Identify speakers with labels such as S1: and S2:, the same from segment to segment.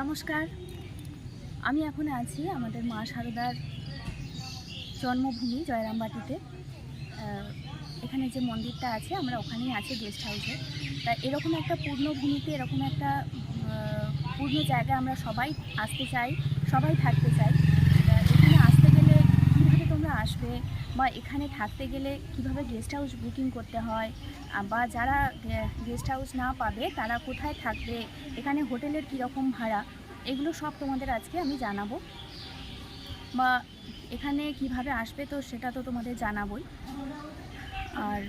S1: নমস্কার। আমি এখন আছি আমাদের মা সারদার জন্মভূমি জয়রামবাটিতে। এখানে যে মন্দিরটা আছে, আমরা ওখানেই আছি গেস্ট হাউসে তা এরকম একটা পূর্ণভূমিতে, এরকম একটা পূর্ণ জায়গায় আমরা সবাই আসতে চাই, সবাই থাকতে চাই তা এখানে আসতে গেলে কীভাবে তোমরা আসবে বা এখানে থাকতে গেলে কীভাবে গেস্ট হাউস বুকিং করতে হয়? বা যারা গেস্ট হাউস না পাবে, তারা কোথায় থাকবে? এখানে হোটেলের কীরকম ভাড়া? এগুলো সব তোমাদের আজকে আমি জানাব। বা এখানে কীভাবে আসবে তো সেটা তো তোমাদের জানাবোই। আর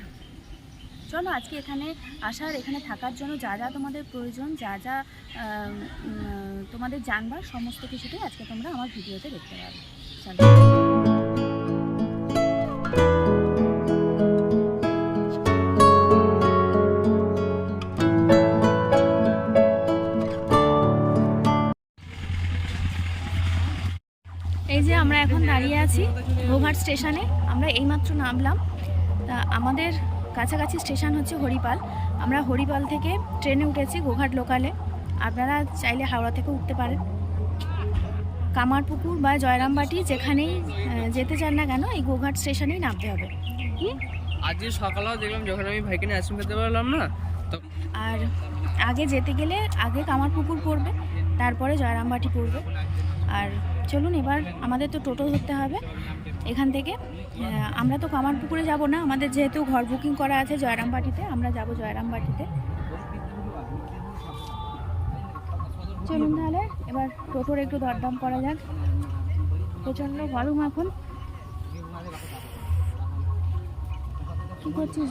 S1: চলো আজকে এখানে আসার, এখানে থাকার জন্য যা যা তোমাদের প্রয়োজন, যা যা তোমাদের জানবার, সমস্ত কিছুটাই আজকে তোমরা আমার ভিডিওতে দেখতে পাবে। চলো। আছি গোঘাট স্টেশনে। আমরা এইমাত্র নামলাম। তা আমাদের কাছাকাছি স্টেশন হচ্ছে হরিপাল। আমরা হরিপাল থেকে ট্রেনে উঠেছি গোঘাট লোকালে। আপনারা চাইলে হাওড়া থেকে উঠতে পারেন। কামারপুকুর বা জয়রামবাটি যেখানেই যেতে চান না কেন এই গোঘাট স্টেশনেই নামতে হবে।
S2: আজকে সকালেও দেখলাম যখন আমি ভাইকে নিয়ে আইসক্রিম খেতে পারলাম না তো
S1: আর আগে যেতে গেলে আগে কামারপুকুর পড়বে তারপরে জয়রামবাটি পড়বে। আর চলুন এবার আমাদের তো টোটো ধরতে হবে। এখান থেকে আমরা তো কামারপুকুরে যাব না। আমাদের যেহেতু ঘর বুকিং করা আছে জয়রামবাটিতে, আমরা যাব জয়রামবাটিতে। চলুন তাহলে, এবার টোটোর একটু দরদাম করা যাক। প্রচণ্ড গরম এখন। কী করছিস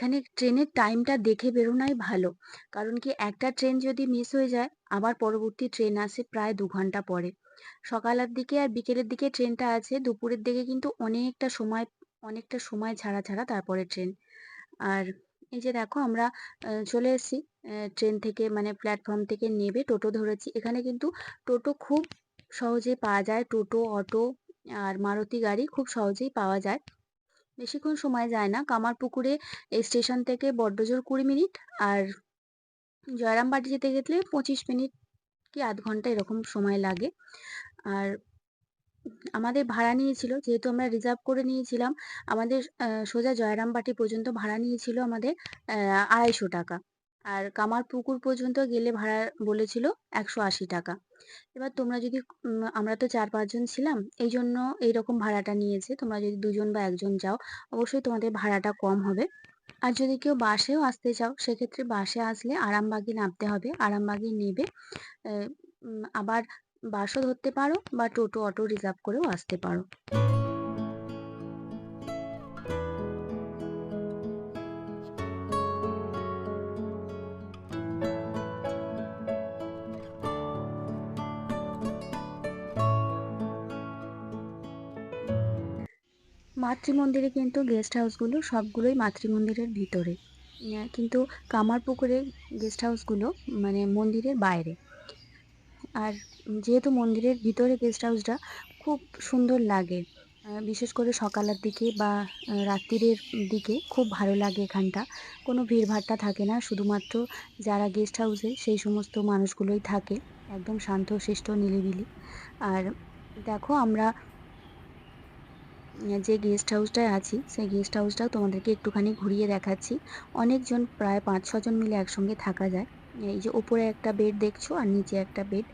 S1: এখানে ট্রেনের টাইমটা দেখে বেরোনাই ভালো। কারণ কি একটা ট্রেন যদি মিস হয়ে যায়, আবার পরবর্তী ট্রেন আসে প্রায় দু ঘণ্টা পরে। সকালের দিকে আর বিকেলের দিকে ট্রেনটা আছে, দুপুরের দিকে কিন্তু অনেকটা সময় অনেকটা সময় ছাড়া ছাড়া তারপরে ট্রেন আর এই যে দেখো আমরা চলে এসেছি ট্রেন থেকে মানে প্ল্যাটফর্ম থেকে নেবে টোটো ধরেছি। এখানে কিন্তু টোটো খুব সহজেই পাওয়া যায়, টোটো, অটো আর মারুতি গাড়ি খুব সহজেই পাওয়া যায়। বেশিক্ষণ সময় যায় না। কামারপুকুরে এই স্টেশন থেকে বড্ডজোর কুড়ি মিনিট আর জয়রামবাটি যেতে গেলে পঁচিশ মিনিট কি আধ ঘণ্টা এরকম সময় লাগে। আর আমাদের ভাড়া নিয়েছিল, যেহেতু আমরা রিজার্ভ করে নিয়েছিলাম, আমাদের সোজা জয়রামবাটি পর্যন্ত ভাড়া নিয়েছিল আমাদের আড়াইশো টাকা। আর কামারপুকুর পর্যন্ত গেলে ভাড়া বলেছিল একশো আশি টাকা। এবার তোমরা যদি আমরা তো চার পাঁচজন ছিলাম এই জন্য এইরকম ভাড়াটা নিয়েছে। তোমরা যদি দুজন বা একজন যাও, অবশ্যই তোমাদের ভাড়াটা কম হবে। আর যদি কেউ বাসেও আসতে চাও, সেক্ষেত্রে বাসে আসলে আরামবাগে নামতে হবে, আরামবাগে নেবে। আবার বাসও ধরতে পারো বা টোটো, অটো রিজার্ভ করেও আসতে পারো। মাতৃমন্দিরে কিন্তু গেস্ট হাউসগুলো সবগুলোই মাতৃমন্দিরের ভিতরে। আহ, কিন্তু কামারপুকুরে গেস্ট হাউসগুলো মানে মন্দিরের বাইরে। আর যেহেতু মন্দিরের ভিতরে গেস্ট হাউসটা খুব সুন্দর লাগে বিশেষ করে সকালের দিকে বা আহ, রাত্তিরের দিকে খুব ভালো লাগে এখানটা। কোনো ভিড়ভাট্টা থাকে না শুধুমাত্র যারা গেস্ট হাউসে সেই সমস্ত মানুষগুলোই থাকে একদম শান্তশিষ্ট নিরিবিলি। আর দেখো আমরা যে গেস্ট হাউসটায় আছি, সেই গেস্ট হাউসটাও তোমাদেরকে একটুখানি ঘুরিয়ে দেখাচ্ছি। অনেকজন, প্রায় পাঁচ ছজন মিলে একসঙ্গে থাকা যায়। এই যে ওপরে একটা বেড দেখছ আর নিচে একটা বেড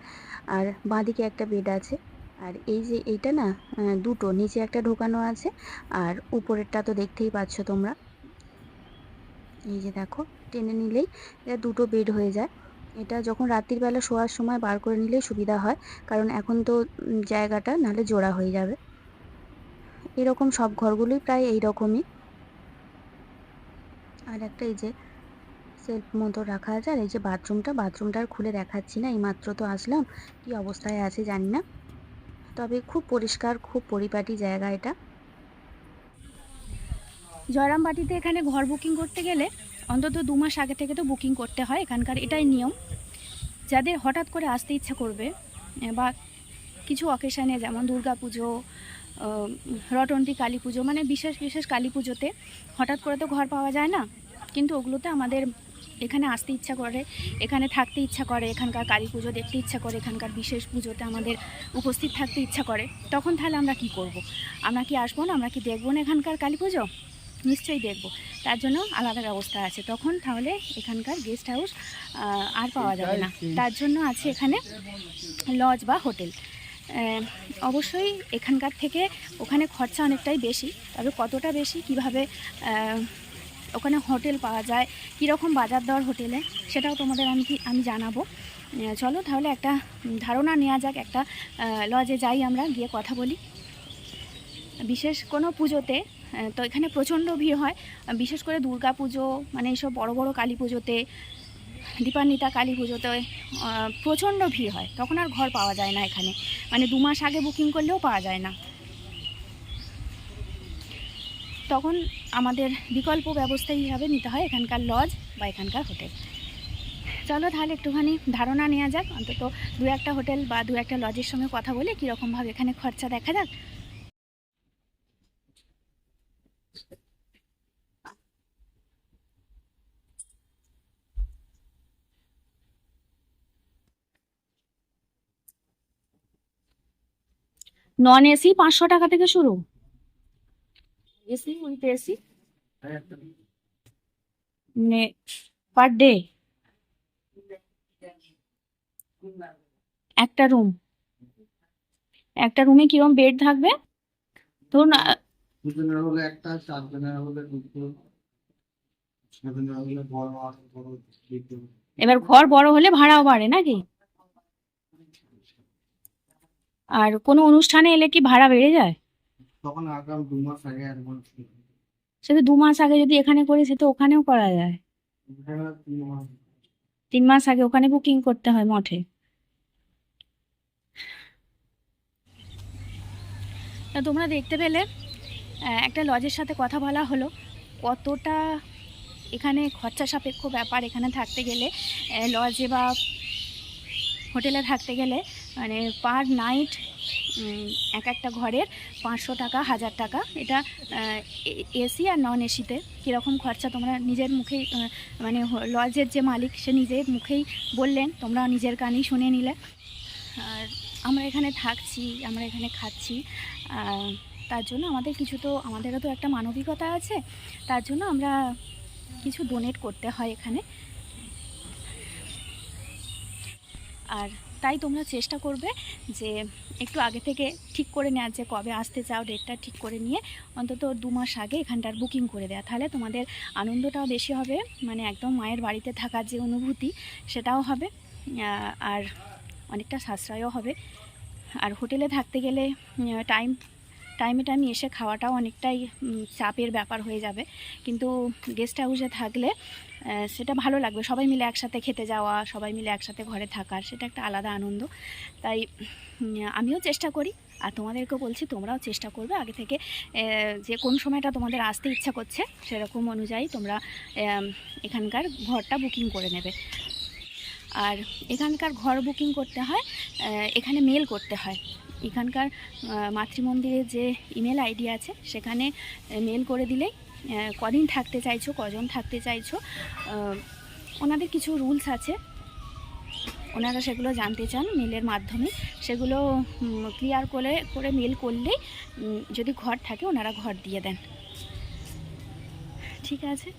S1: আর বাঁদিকে একটা বেড আছে। আর এই যে এইটা না দুটো, নিচে একটা ঢোকানো আছে আর উপরেরটা তো দেখতেই পাচ্ছ তোমরা। এই যে দেখো, টেনে নিলেই এটা দুটো বেড হয়ে যায়। এটা যখন রাত্রির বেলা শোয়ার সময় বার করে নিলেই সুবিধা হয়, কারণ এখন তো জায়গাটা নাহলে জোড়া হয়ে যাবে। এরকম সব ঘরগুলোই প্রায় এই রকমই আর একটা এই যে সেলফ মতো রাখা আছে, আর এই যে বাথরুমটা বাথরুমটা আর খুলে দেখাচ্ছি না, এইমাত্র তো আসলাম। কি অবস্থায় আছে জানি না। তবে খুব পরিষ্কার, খুব পরিপাটি জায়গা এটা। জয়রামবাটিতে এখানে ঘর বুকিং করতে গেলে অন্তত দু মাস আগে থেকে তো বুকিং করতে হয়, এখানকার এটাই নিয়ম। যাদের হঠাৎ করে আসতে ইচ্ছা করবে, বা
S3: কিছু অকেশানে যেমন দুর্গা পুজো আহ, রটন্তি কালী পুজো মানে বিশেষ বিশেষ কালী পুজোতে। হঠাৎ করে তো ঘর পাওয়া যায় না কিন্তু ওগুলোতে আমাদের এখানে আসতে ইচ্ছা করে এখানে থাকতে ইচ্ছা করে এখানকার কালী পুজো দেখতে ইচ্ছা করে এখানকার বিশেষ পুজোতে আমাদের উপস্থিত থাকতে ইচ্ছা করে। তখন তাহলে আমরা কি করব। আমরা কি আসব না? আমরা কি দেখব না এখানকার কালী পুজো? নিশ্চয়ই দেখব। তার জন্য আলাদা ব্যবস্থা আছে। তখন তাহলে এখানকার গেস্ট হাউস আর পাওয়া যাবে না। তার জন্য আছে এখানে লজ বা হোটেল। অবশ্যই এখানকার থেকে ওখানে খরচা অনেকটাই বেশি, তবে কতটা বেশি, কীভাবে ওখানে হোটেল পাওয়া যায়, কীরকম বাজার দর হোটেলে, সেটাও তোমাদের আমি আমি জানাব। চলো তাহলে একটা ধারণা নেওয়া যাক, একটা লজে যাই আমরা, গিয়ে কথা বলি। বিশেষ কোনো পুজোতে তো এখানে প্রচণ্ড ভিড় হয়, বিশেষ করে দুর্গা পুজো মানে এইসব বড় বড় কালী পুজোতে দীপান্বিতা কালী পুজোতে প্রচণ্ড ভিড় হয়। তখন আর ঘর পাওয়া যায় না এখানে। মানে দু মাস আগে বুকিং করলেও পাওয়া যায় না। তখন আমাদের বিকল্প ব্যবস্থা হিসাবে নিতে হয় এখানকার লজ বা এখানকার হোটেল চলো তাহলে একটুখানি ধারণা নেওয়া যাক। অন্তত দু একটা হোটেল বা দু একটা লজের সঙ্গে কথা বলে কীরকমভাবে এখানে খরচা দেখা যাক। নন এসি পাঁচশো টাকা থেকে শুরু। এসি উইথ এসি মানে পার ডে একটা রুম একটা রুমে কিরম বেড থাকবে? ধরুন
S4: দুজনের হলে একটা চারজনের হলে দুটো। ছজনের হলে বড় আর বড় দুটো।
S3: এবার ঘর বড় হলে ভাড়াও বাড়ে নাকি? আর কোনো অনুষ্ঠানে এলে কি ভাড়া বেড়ে যায়?
S4: তখন আগাম দু মাস আগে অ্যাডভান্স
S3: সেটা দু মাস আগে যদি এখানে করি সে তো ওখানেও করা যায়।
S4: তিন মাস।
S3: আগে ওখানে বুকিং করতে হয় মঠে। তা তোমরা দেখতে পেলে একটা লজের সাথে কথা বলা হলো। কতটা এখানে খরচা সাপেক্ষ ব্যাপার এখানে থাকতে গেলে লজে বা হোটেলে থাকতে গেলে মানে পার নাইট এক একটা ঘরের পাঁচশো টাকা হাজার টাকা এটা এসি আর নন এসিতে কীরকম খরচা তোমরা নিজের মুখেই মানে লজের যে মালিক সে নিজের মুখেই বললেন তোমরা নিজের কানেই শুনে নিলে আর আমরা এখানে থাকছি আমরা এখানে খাচ্ছি তার জন্য আমাদের কিছু তো আমাদেরও তো একটা মানবিকতা আছে তার জন্য আমরা কিছু ডোনেট করতে হয় এখানে আর তাই তোমরা চেষ্টা করবে যে একটু আগে থেকে ঠিক করে নেওয়ার যে কবে আসতে চাও ডেটটা ঠিক করে নিয়ে অন্তত দু মাস আগে এখানটার বুকিং করে দেওয়া তাহলে তোমাদের আনন্দটাও বেশি হবে মানে একদম মায়ের বাড়িতে থাকার যে অনুভূতি সেটাও হবে আর অনেকটা সাশ্রয়ও হবে। আর হোটেলে থাকতে গেলে টাইম টাইমে টাইমে এসে খাওয়াটাও অনেকটাই চাপের ব্যাপার হয়ে যাবে। কিন্তু গেস্ট হাউসে থাকলে সেটা ভালো লাগবে। সবাই মিলে একসাথে খেতে যাওয়া, সবাই মিলে একসাথে ঘরে থাকার সেটা একটা আলাদা আনন্দ। তাই আমিও চেষ্টা করি। আর তোমাদেরকেও বলছি, তোমরাও চেষ্টা করবে আগে থেকে যে কোন সময়টা তোমাদের আসতে ইচ্ছা করছে, সেরকম অনুযায়ী তোমরা এখানকার ঘরটা বুকিং করে নেবে। আর এখানকার ঘর বুকিং করতে হয় এখানে মেল করতে হয়। এখানকার আহ, মাতৃমন্দিরের যে ইমেল আইডি আছে সেখানে মেল করে দিলেই কদিন থাকতে চাইছো কজন থাকতে চাইছো ওনাদের কিছু রুলস আছে। ওনারা সেগুলো জানতে চান মেলের মাধ্যমে। সেগুলো ক্লিয়ার করে করে মেল করলেই যদি ঘর থাকে ওনারা ঘর দিয়ে দেন। ঠিক আছে?